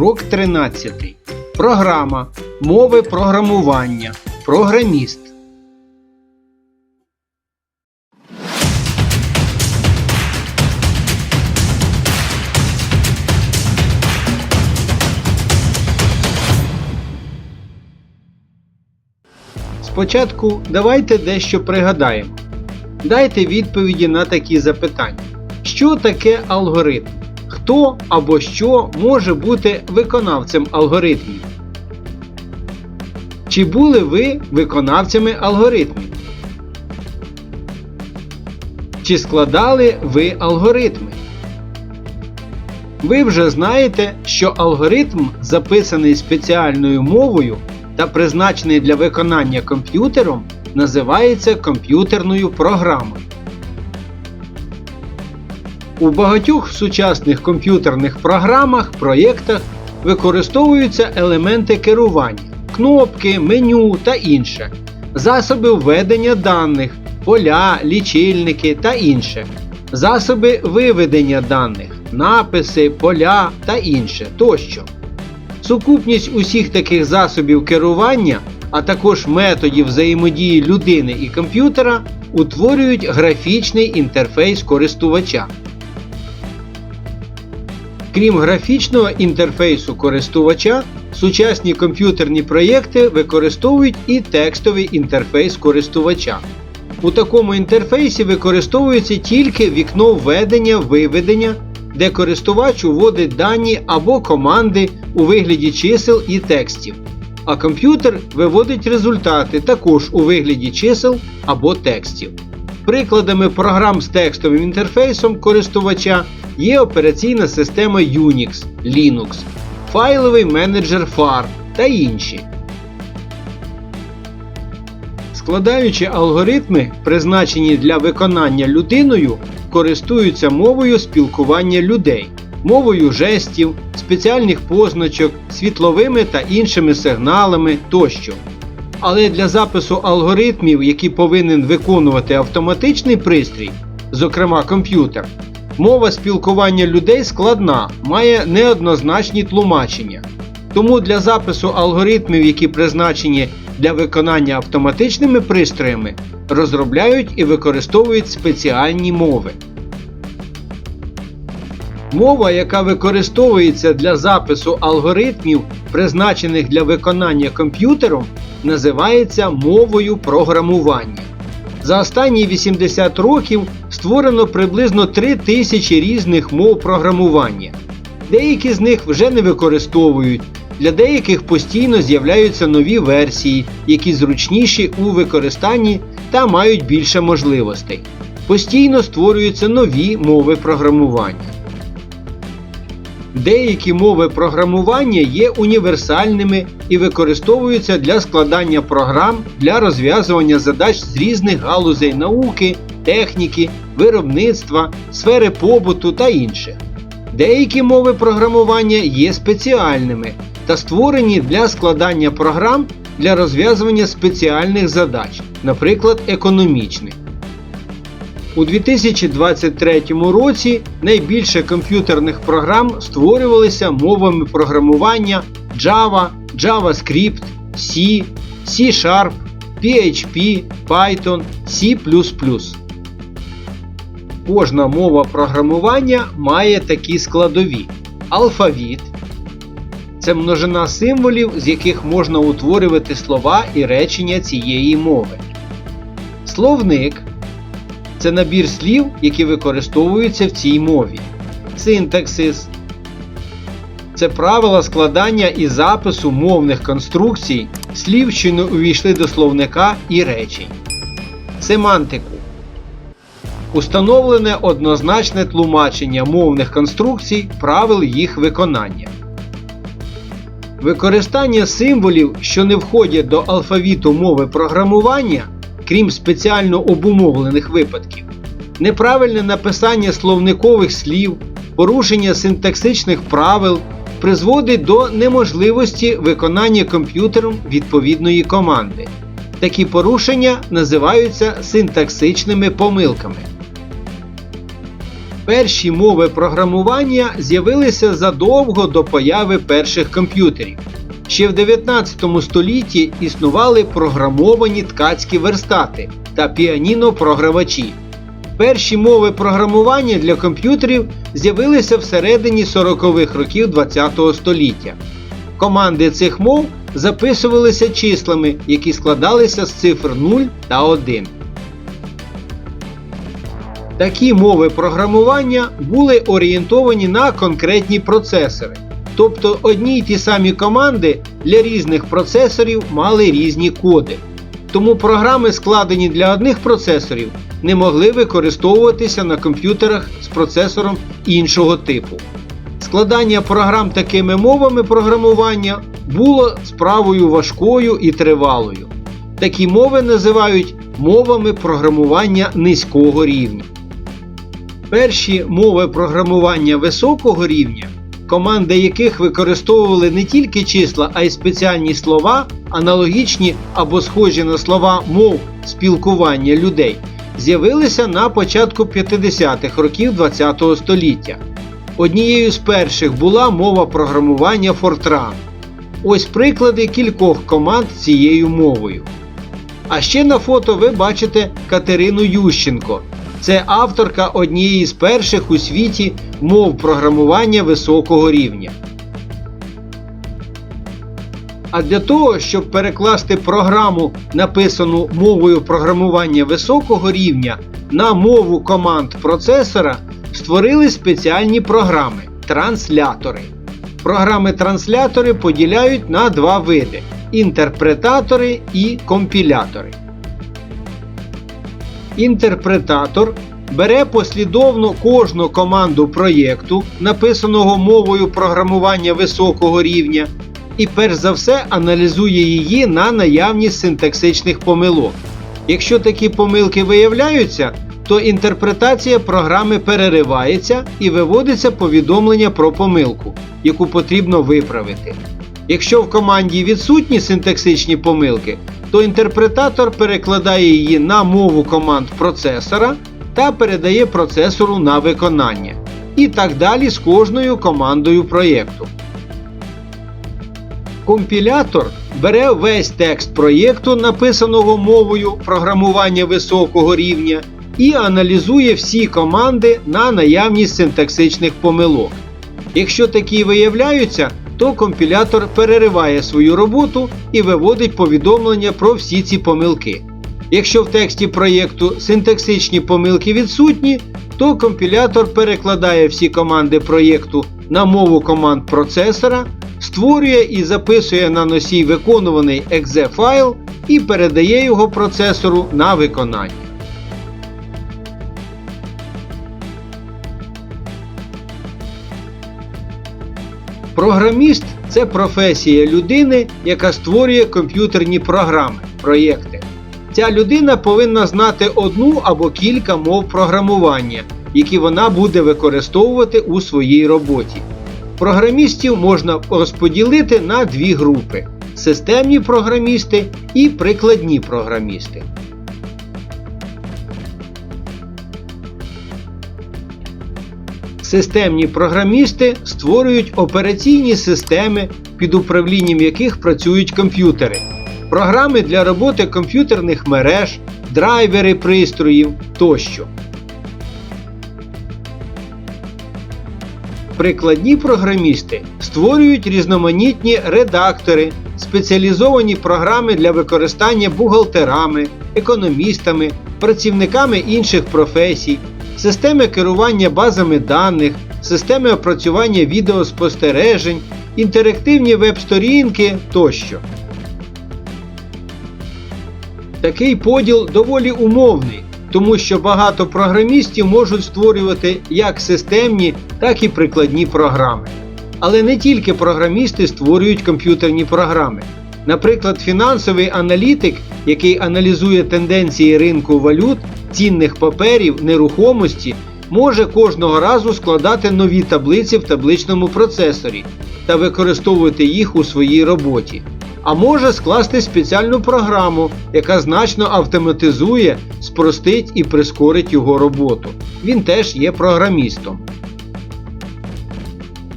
Урок 13. Програма. Мови програмування. Програміст. Спочатку давайте дещо пригадаємо. Дайте відповіді на такі запитання. Що таке алгоритм? Хто або що може бути виконавцем алгоритмів? Чи були ви виконавцями алгоритмів? Чи складали ви алгоритми? Ви вже знаєте, що алгоритм, записаний спеціальною мовою та призначений для виконання комп'ютером, називається комп'ютерною програмою. У багатьох сучасних комп'ютерних програмах, проєктах використовуються елементи керування, кнопки, меню та інше, засоби введення даних, поля, лічильники та інше, засоби виведення даних, написи, поля та інше тощо. Сукупність усіх таких засобів керування, а також методів взаємодії людини і комп'ютера утворюють графічний інтерфейс користувача. Крім графічного інтерфейсу користувача, сучасні комп'ютерні проєкти використовують і текстовий інтерфейс користувача. У такому інтерфейсі використовується тільки вікно введення-виведення, де користувач уводить дані або команди у вигляді чисел і текстів, а комп'ютер виводить результати також у вигляді чисел або текстів. Прикладами програм з текстовим інтерфейсом користувача є операційна система Unix, Linux, файловий менеджер FAR та інші. Складаючи алгоритми, призначені для виконання людиною, користуються мовою спілкування людей, мовою жестів, спеціальних позначок, світловими та іншими сигналами тощо. Але для запису алгоритмів, які повинен виконувати автоматичний пристрій, зокрема комп'ютер, мова спілкування людей складна, має неоднозначні тлумачення. Тому для запису алгоритмів, які призначені для виконання автоматичними пристроями, розробляють і використовують спеціальні мови. Мова, яка використовується для запису алгоритмів, призначених для виконання комп'ютером, називається мовою програмування. За останні 80 років створено приблизно 3000 різних мов програмування. Деякі з них вже не використовують, для деяких постійно з'являються нові версії, які зручніші у використанні та мають більше можливостей. Постійно створюються нові мови програмування. Деякі мови програмування є універсальними і використовуються для складання програм для розв'язування задач з різних галузей науки, техніки, виробництва, сфери побуту та інших. Деякі мови програмування є спеціальними та створені для складання програм для розв'язування спеціальних задач, наприклад, економічних. У 2023 році найбільше комп'ютерних програм створювалися мовами програмування Java, JavaScript, C, C-Sharp, PHP, Python, C. Кожна мова програмування має такі складові: алфавіт це множина символів, з яких можна утворювати слова і речення цієї мови. Словник це набір слів, які використовуються в цій мові. Синтаксис це правила складання і запису мовних конструкцій, слів, що не увійшли до словника і речень. Семантику Установлене однозначне тлумачення мовних конструкцій, правил їх виконання. Використання символів, що не входять до алфавіту мови програмування, крім спеціально обумовлених випадків, неправильне написання словникових слів, порушення синтаксичних правил призводить до неможливості виконання комп'ютером відповідної команди. Такі порушення називаються синтаксичними помилками. Перші мови програмування з'явилися задовго до появи перших комп'ютерів. Ще в 19 столітті існували програмовані ткацькі верстати та піаніно-програвачі. Перші мови програмування для комп'ютерів з'явилися всередині 40-х років ХХ століття. Команди цих мов записувалися числами, які складалися з цифр 0 та 1. Такі мови програмування були орієнтовані на конкретні процесори. Тобто одні й ті самі команди для різних процесорів мали різні коди. Тому програми, складені для одних процесорів, не могли використовуватися на комп'ютерах з процесором іншого типу. Складання програм такими мовами програмування було справою важкою і тривалою. Такі мови називають мовами програмування низького рівня. Перші мови програмування високого рівня, команди яких використовували не тільки числа, а й спеціальні слова, аналогічні або схожі на слова мов спілкування людей, з'явилися на початку 50-х років ХХ століття. Однією з перших була мова програмування Fortran. Ось приклади кількох команд цією мовою. А ще на фото ви бачите Катерину Ющенко. Це авторка однієї з перших у світі мов програмування високого рівня. А для того, щоб перекласти програму, написану мовою програмування високого рівня, на мову команд процесора, створили спеціальні програми транслятори. Програми-транслятори поділяють на два види інтерпретатори і компілятори. Інтерпретатор бере послідовно кожну команду проєкту, написаного мовою програмування високого рівня, і перш за все аналізує її на наявність синтаксичних помилок. Якщо такі помилки виявляються, то інтерпретація програми переривається і виводиться повідомлення про помилку, яку потрібно виправити. Якщо в команді відсутні синтаксичні помилки, то інтерпретатор перекладає її на мову команд процесора та передає процесору на виконання. І так далі з кожною командою проєкту. Компілятор бере весь текст проєкту, написаного мовою програмування високого рівня, і аналізує всі команди на наявність синтаксичних помилок. Якщо такі виявляються, то компілятор перериває свою роботу і виводить повідомлення про всі ці помилки. Якщо в тексті проєкту синтаксичні помилки відсутні, то компілятор перекладає всі команди проєкту на мову команд процесора, створює і записує на носій виконуваний exe файл і передає його процесору на виконання. Програміст це професія людини, яка створює комп'ютерні програми, проєкти. Ця людина повинна знати одну або кілька мов програмування, які вона буде використовувати у своїй роботі. Програмістів можна розподілити на дві групи: системні програмісти і прикладні програмісти. Системні програмісти створюють операційні системи, під управлінням яких працюють комп'ютери, програми для роботи комп'ютерних мереж, драйвери пристроїв тощо. Прикладні програмісти створюють різноманітні редактори, спеціалізовані програми для використання бухгалтерами, економістами, працівниками інших професій, системи керування базами даних, системи опрацювання відеоспостережень, інтерактивні веб-сторінки тощо. Такий поділ доволі умовний, тому що багато програмістів можуть створювати як системні, так і прикладні програми. Але не тільки програмісти створюють комп'ютерні програми. Наприклад, фінансовий аналітик, який аналізує тенденції ринку валют, цінних паперів, нерухомості, може кожного разу складати нові таблиці в табличному процесорі та використовувати їх у своїй роботі. а може скласти спеціальну програму, яка значно автоматизує, спростить і прискорить його роботу. Він теж є програмістом.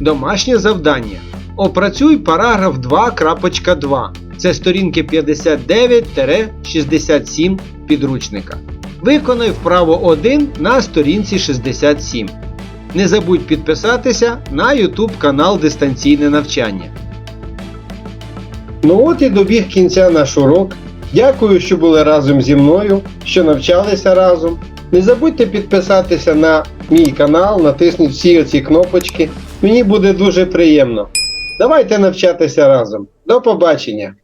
Домашнє завдання. Опрацюй параграф 2.2. Це сторінки 59-67 підручника. Виконай вправо 1 на сторінці 67. Не забудь підписатися на YouTube канал Дистанційне навчання. Ну от і добіг кінця наш урок. Дякую, що були разом зі мною, що навчалися разом. Не забудьте підписатися на мій канал, натисніть всі оці кнопочки. Мені буде дуже приємно. Давайте навчатися разом. До побачення!